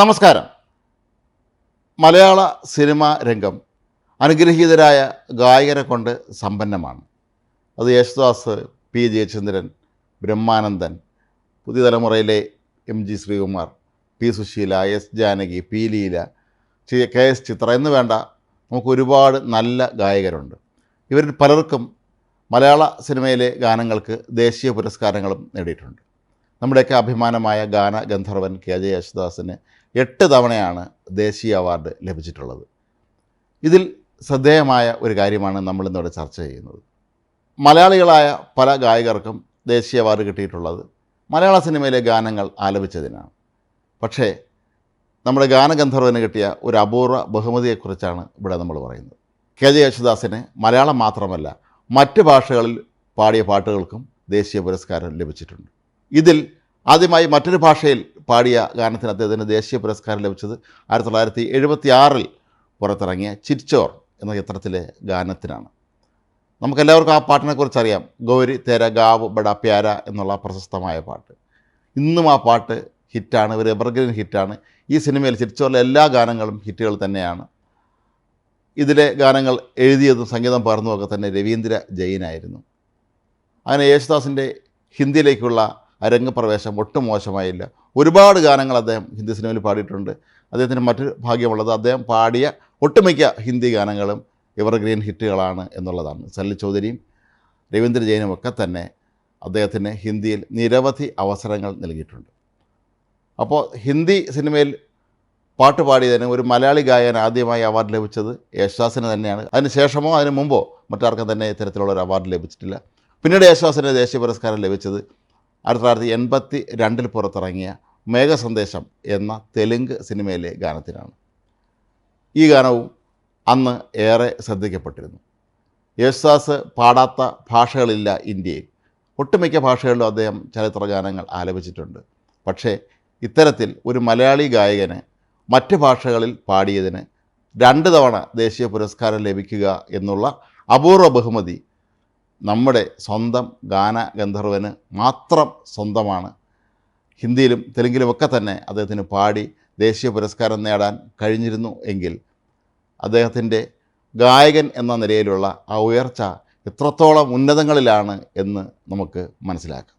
നമസ്കാരം. മലയാള സിനിമാ രംഗം അനുഗ്രഹീതരായ ഗായകരെ കൊണ്ട് സമ്പന്നമാണ്. അത് യേശുദാസ് പി ജയചന്ദ്രൻ ബ്രഹ്മാനന്ദൻ പുതിയ തലമുറയിലെ M G Sreekumar P Susheela S Janaki P Leela K S Chithra എന്ന് വേണ്ട നമുക്ക് ഒരുപാട് നല്ല ഗായകരുണ്ട്. ഇവരിൽ പലർക്കും മലയാള സിനിമയിലെ ഗാനങ്ങൾക്ക് ദേശീയ പുരസ്കാരങ്ങളും നേടിയിട്ടുണ്ട്. നമ്മുടെയൊക്കെ അഭിമാനമായ ഗാന ഗന്ധർവൻ കെ ജെ യേശുദാസിന് എട്ട് തവണയാണ് ദേശീയ അവാർഡ് ലഭിച്ചിട്ടുള്ളത്. ഇതിൽ ശ്രദ്ധേയമായ ഒരു കാര്യമാണ് നമ്മളിന്നിവിടെ ചർച്ച ചെയ്യുന്നത്. മലയാളികളായ പല ഗായകർക്കും ദേശീയ അവാർഡ് കിട്ടിയിട്ടുള്ളത് മലയാള സിനിമയിലെ ഗാനങ്ങൾ ആലപിച്ചതിനാണ്. പക്ഷേ നമ്മുടെ ഗാനഗന്ധർവന് കിട്ടിയ ഒരു അപൂർവ ബഹുമതിയെക്കുറിച്ചാണ് ഇവിടെ നമ്മൾ പറയുന്നത്. കെ ജെ യേശുദാസിന് മലയാളം മാത്രമല്ല മറ്റ് ഭാഷകളിൽ പാടിയ പാട്ടുകൾക്കും ദേശീയ പുരസ്കാരം ലഭിച്ചിട്ടുണ്ട്. ഇതിൽ ആദ്യമായി മറ്റൊരു ഭാഷയിൽ പാടിയ ഗാനത്തിന് അദ്ദേഹത്തിന് ദേശീയ പുരസ്കാരം ലഭിച്ചത് ആയിരത്തി തൊള്ളായിരത്തി എഴുപത്തി ആറിൽ പുറത്തിറങ്ങിയ ചിരിച്ചോർ എന്ന ചിത്രത്തിലെ ഗാനത്തിനാണ്. നമുക്കെല്ലാവർക്കും ആ പാട്ടിനെക്കുറിച്ച് അറിയാം ഗൗരി തേര ഗാവ് ബഡ പ്യാര എന്നുള്ള പ്രശസ്തമായ പാട്ട്. ഇന്നും ആ പാട്ട് ഹിറ്റാണ്. ഒരു എവർഗ്രീൻ ഹിറ്റാണ്. ഈ സിനിമയിൽ ചിരിച്ചോറിലെ എല്ലാ ഗാനങ്ങളും ഹിറ്റുകൾ തന്നെയാണ്. ഇതിലെ ഗാനങ്ങൾ എഴുതിയതും സംഗീതം പകർന്നുമൊക്കെ തന്നെ രവീന്ദ്ര ജെയിനായിരുന്നു അങ്ങനെ യേശുദാസിന്റെ ഹിന്ദിയിലേക്കുള്ള അരങ്ങപ്രവേശം ഒട്ടും മോശമായില്ല. ഒരുപാട് ഗാനങ്ങൾ അദ്ദേഹം ഹിന്ദി സിനിമയിൽ പാടിയിട്ടുണ്ട്. അദ്ദേഹത്തിന് മറ്റൊരു ഭാഗ്യമുള്ളത് അദ്ദേഹം പാടിയ ഒട്ടുമിക്ക ഹിന്ദി ഗാനങ്ങളും എവർഗ്രീൻ ഹിറ്റുകളാണ് എന്നുള്ളതാണ്. സല്ലി ചൗധരിയും രവീന്ദ്ര ജെയിനും ഒക്കെ തന്നെ അദ്ദേഹത്തിന് ഹിന്ദിയിൽ നിരവധി അവസരങ്ങൾ നൽകിയിട്ടുണ്ട്. അപ്പോൾ ഹിന്ദി സിനിമയിൽ പാട്ട് പാടിയതിന് ഒരു മലയാളി ഗായകൻ ആദ്യമായി അവാർഡ് ലഭിച്ചത് യേശുദാസിന് തന്നെയാണ്. അതിന് ശേഷമോ അതിന് മുമ്പോ മറ്റാർക്കും തന്നെ ഇത്തരത്തിലുള്ള ഒരു അവാർഡ് ലഭിച്ചിട്ടില്ല. പിന്നീട് യേശുദാസിന് ദേശീയ പുരസ്കാരം ലഭിച്ചത് ആയിരത്തി തൊള്ളായിരത്തി എൺപത്തി രണ്ടിൽ പുറത്തിറങ്ങിയ മേഘസന്ദേശം എന്ന തെലുങ്ക് സിനിമയിലെ ഗാനത്തിനാണ്. ഈ ഗാനവും അന്ന് ഏറെ ശ്രദ്ധിക്കപ്പെട്ടിരുന്നു. യേശുദാസ് പാടാത്ത ഭാഷകളില്ല ഇന്ത്യയിൽ. ഒട്ടുമിക്ക ഭാഷകളിലും അദ്ദേഹം ചലച്ചിത്ര ഗാനങ്ങൾ ആലപിച്ചിട്ടുണ്ട്. പക്ഷേ ഇത്തരത്തിൽ ഒരു മലയാളി ഗായകന് മറ്റ് ഭാഷകളിൽ പാടിയതിന് രണ്ട് തവണ ദേശീയ പുരസ്കാരം ലഭിക്കുക എന്നുള്ള അപൂർവ ബഹുമതി നമ്മുടെ സ്വന്തം ഗാന ഗന്ധർവന് മാത്രം സ്വന്തമാണ്. ഹിന്ദിയിലും തെലുങ്കിലുമൊക്കെ തന്നെ അദ്ദേഹത്തിന് പാടി ദേശീയ പുരസ്കാരം നേടാൻ കഴിഞ്ഞിരുന്നു എങ്കിൽ അദ്ദേഹത്തിന്റെ ഗായകൻ എന്ന നിലയിലുള്ള ആ ഉയർച്ച എത്രത്തോളം ഉന്നതങ്ങളിലാണ് എന്ന് നമുക്ക് മനസ്സിലാക്കാം.